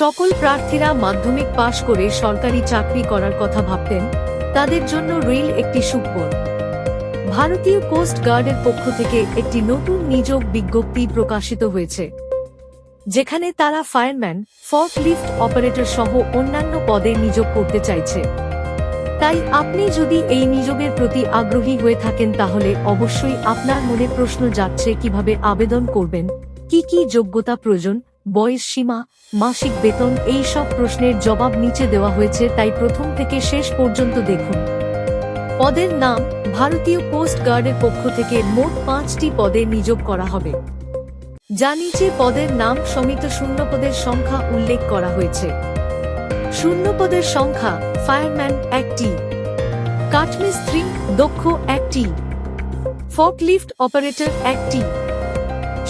সকল প্রার্থীরা মাধ্যমিক পাশ করে সরকারি চাকরি করার কথা ভাবতেন, তাদের জন্য রেল একটি সুখবর। ভারতীয় কোস্ট গার্ডের পক্ষ থেকে একটি নতুন নিযোগ বিজ্ঞপ্তি প্রকাশিত হয়েছে, যেখানে তারা ফায়ারম্যান, ফর্কলিফট অপারেটর সহ অন্যান্য পদে নিয়োগ করতে চাইছে। তাই আপনি যদি এই নিয়োগের প্রতি আগ্রহী হয়ে থাকেন তাহলে অবশ্যই আপনার মনে প্রশ্ন যাচ্ছে কীভাবে আবেদন করবেন, কি কি যোগ্যতা প্রয়োজন বয়স সীমা, মাসিক বেতন, এই সব প্রশ্নের জবাব নিচে দেওয়া হয়েছে, তাই প্রথম থেকে শেষ পর্যন্ত দেখুন। পদের নাম, ভারতীয় কোস্ট গার্ডের পক্ষ থেকে মোট পাঁচটি পদে নিয়োগ করা হবে। যা নিচে পদের নাম সমিত শূন্য পদের সংখ্যা উল্লেখ করা হয়েছে। শূন্য পদের সংখ্যা, ফায়ারম্যান একটি, কাঠমিস্ত্রি দক্ষ একটি, ফর্কলিফট অপারেটর একটি।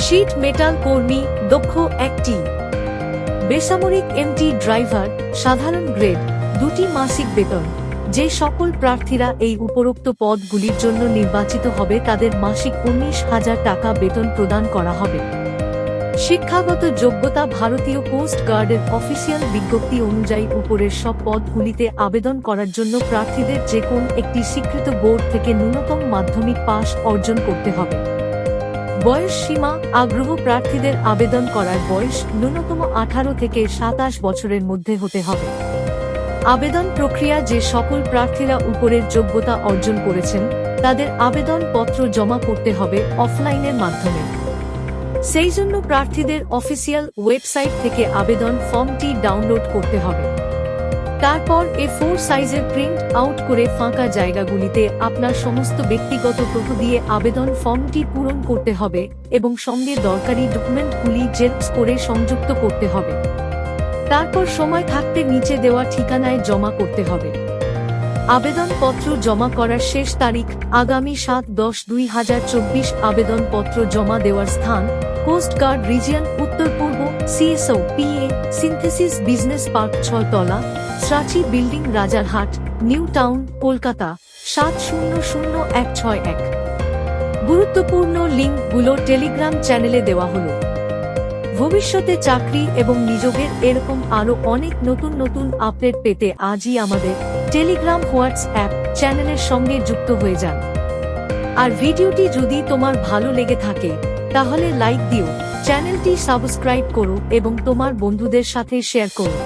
শীট মেটাল কর্মী, দক্ষ একটি বেসামরিক এমটি ড্রাইভার, সাধারণ গ্রেড, দুটি মাসিক বেতন। যে সকল প্রার্থীরা এই উপরোক্ত পদগুলির জন্য নির্বাচিত হবে, তাদের মাসিক উনিশ হাজার টাকা বেতন প্রদান করা হবে। শিক্ষাগত যোগ্যতা ভারতীয় কোস্ট গার্ডের অফিসিয়াল বিজ্ঞপ্তি অনুযায়ী উপরের সব পদগুলিতে আবেদন করার জন্য প্রার্থীদের যে কোন একটি স্বীকৃত বোর্ড থেকে ন্যূনতম মাধ্যমিক পাশ অর্জন করতে হবে। বয়স সীমা আগ্রহ প্রার্থীদের আবেদন করার বয়স ন্যূনতম আঠারো থেকে সাতাশ বছরের মধ্যে হতে হবে। আবেদন প্রক্রিয়া যে সকল প্রার্থীরা উপরের যোগ্যতা অর্জন করেছেন, তাদের আবেদন পত্র জমা করতে হবে অফলাইনের মাধ্যমে। সেই জন্য প্রার্থীদের অফিসিয়াল ওয়েবসাইট থেকে আবেদন ফর্মটি ডাউনলোড করতে হবে। তারপর এ ফোর সাইজের প্রিন্ট আউট করে ফাঁকা জায়গাগুলিতে আপনার সমস্ত ব্যক্তিগত তথ্য দিয়ে আবেদন ফর্মটি পূরণ করতে হবে এবং সঙ্গে দরকারি ডকুমেন্টগুলি জেরক্স করে সংযুক্ত করতে হবে। তারপর সময় থাকতে নিচে দেওয়া ঠিকানায় জমা করতে হবে। আবেদনপত্র জমা করার শেষ তারিখ আগামী সাত দশ দুই হাজার চব্বিশ আবেদনপত্র জমা দেওয়ার স্থান কোস্ট গার্ড রিজিয়ন উত্তর CSO PA synthesis business park ছয়তলা স্রাচি building Rajarhat new town Kolkata সাত শূন্য শূন্য এক ছয় এক। গুরুত্বপূর্ণ লিঙ্কগুলো টেলিগ্রাম চ্যানেলে দেওয়া হলো। ভবিষ্যতে চাকরি এবং নিযোগের এরকম আরও অনেক নতুন নতুন আপডেট পেতে আজই আমাদের টেলিগ্রাম হোয়াটসঅ্যাপ চ্যানেলের সঙ্গে যুক্ত হয়ে যান। আর ভিডিওটি যদি তোমার ভালো লেগে থাকে, তাহলে লাইক দিও। চ্যানেলটি সাবস্ক্রাইব করো এবং তোমার বন্ধুদের সাথে শেয়ার করো।